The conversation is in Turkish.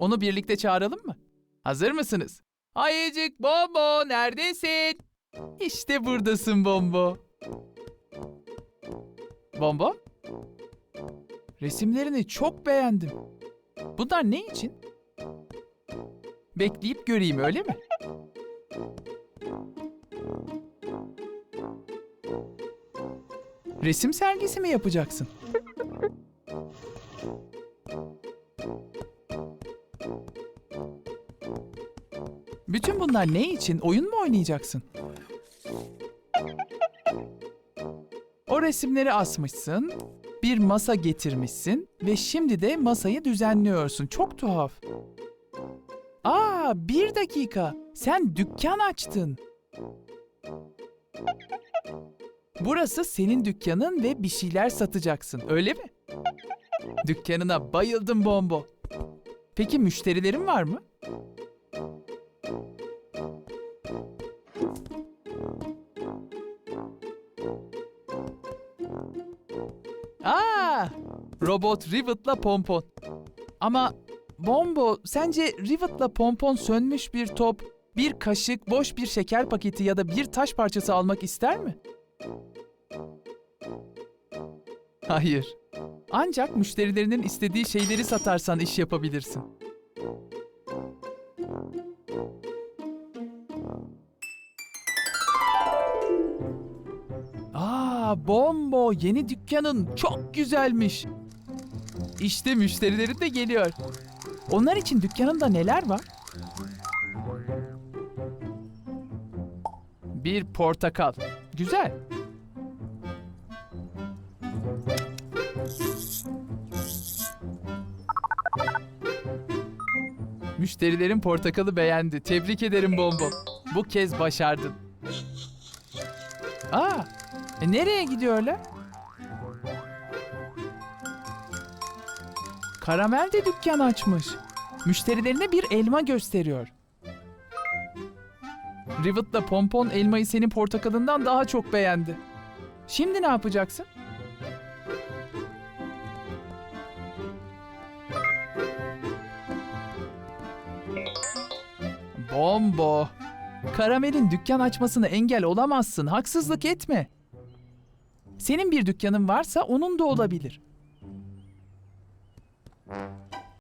Onu birlikte çağıralım mı? Hazır mısınız? Ayıcık Bombo neredesin? İşte buradasın Bombo. Bombo? Resimlerini çok beğendim. Bunlar ne için? Bekleyip göreyim öyle mi? Resim sergisi mi yapacaksın? Bütün bunlar ne için? Oyun mu oynayacaksın? O resimleri asmışsın, bir masa getirmişsin ve şimdi de masayı düzenliyorsun. Çok tuhaf. Aa, bir dakika. Sen dükkan açtın. Burası senin dükkanın ve bir şeyler satacaksın, öyle mi? Dükkanına bayıldım Bombo. Peki müşterilerin var mı? Robot Rivet'la Pompon. Ama Bombo, sence Rivet'la Pompon sönmüş bir top, bir kaşık, boş bir şeker paketi ya da bir taş parçası almak ister mi? Hayır. Ancak müşterilerinin istediği şeyleri satarsan iş yapabilirsin. Aa, Bombo yeni dükkanın çok güzelmiş. İşte müşterilerin de geliyor. Onlar için dükkanında neler var? Bir portakal. Güzel. Müşterilerin portakalı beğendi. Tebrik ederim Bombo. Bu kez başardın. Aa, e nereye gidiyorlar? Karamel de dükkan açmış. Müşterilerine bir elma gösteriyor. Rivet'la Pompon elmayı senin portakalından daha çok beğendi. Şimdi ne yapacaksın? Bombo. Karamel'in dükkan açmasına engel olamazsın. Haksızlık etme. Senin bir dükkanın varsa onun da olabilir.